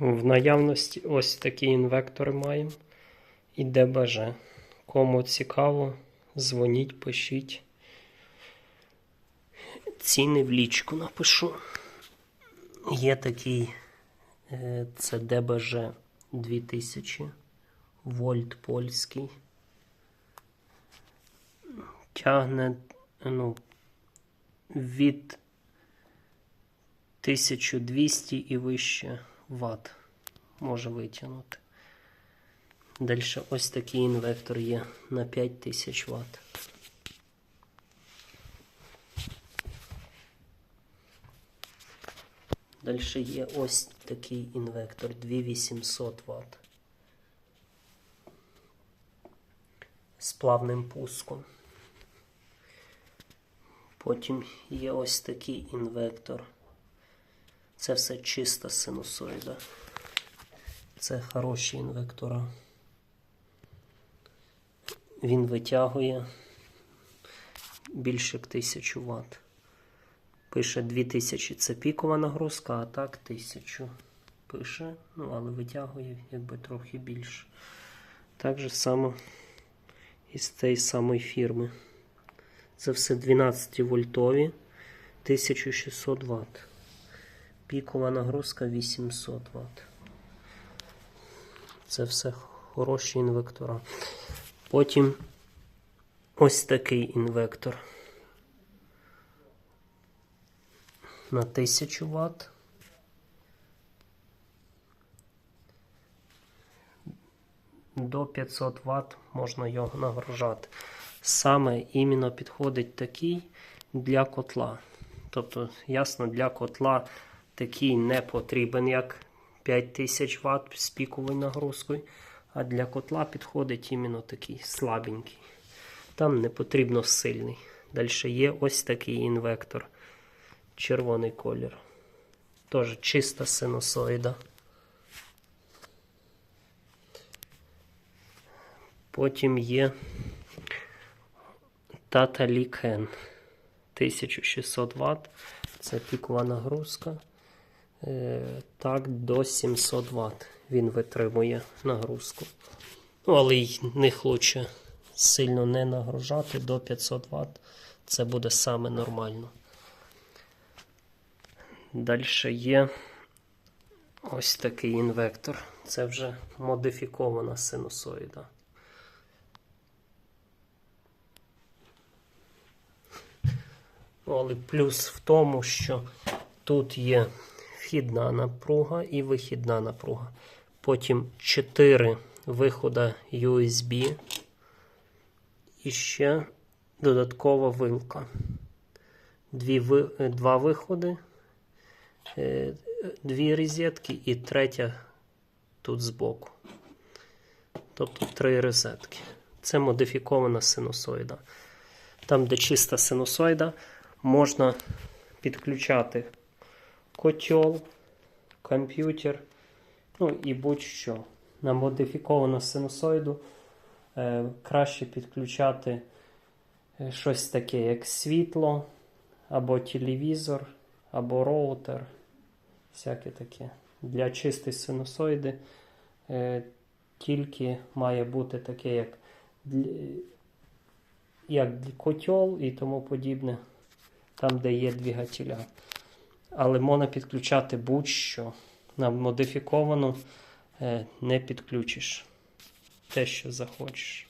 В наявності ось такі інвектори маємо і ДБЖ. Кому цікаво, дзвоніть, пишіть. Ціни в лічку напишу. Є такий е, це ДБЖ 2000 вольт польський. Тягне ну, від 1200 і вище Вт може витягнути. Далі ось такий інвектор є на 5000 Вт. Далі є ось такий інвектор 2800 Вт. З плавним пуском. Потім є ось такий інвектор. Це все чиста синусоїда. Це хороші інвектора. Він витягує більше як 1000 Вт. Пише 2000 це пікова нагрузка, а так 1000 пише, ну, але витягує якби трохи більше. Так же само із цієї самої фірми. Це все 12 вольтові 1600 Вт. Пікова нагрузка 800 Вт. Це все хороші інвектора. Потім ось такий інвектор. На 1000 Вт. До 500 Вт можна його нагружати. Саме іменно підходить такий для котла. Тобто, ясно, для котла такий не потрібен, як 5000 Вт з піковою нагрузкою. А для котла підходить іменно такий слабенький. Там не потрібно сильний. Далі є ось такий інвектор. Червоний колір. Теж чиста синусоїда. Потім є Tata Liken 1600 Вт. Це пікова нагрузка. Е, так, до 700 Вт він витримує нагрузку. Ну, але й них лучше сильно не нагружати до 500 Вт. Це буде саме нормально. Далі є ось такий інвектор. Це вже модифікована синусоїда. Ну, Але плюс в тому, що тут є вхідна напруга і вихідна напруга. Потім 4 виходи USB і ще додаткова вилка. Дві, Два виходи, е, дві розетки і третя тут збоку. Тобто три розетки. Це модифікована синусоїда. Там, де чиста синусоїда, можна підключати котел, комп'ютер, ну і будь-що. На модифіковану синусоїду е, краще підключати е, щось таке, як світло, або телевізор, або роутер. Всяке таке. Для чистої синусоїди е, тільки має бути таке, як, як котел і тому подібне, там, де є двигателя. Але можна підключати будь-що. На модифіковану е, не підключиш те, що захочеш.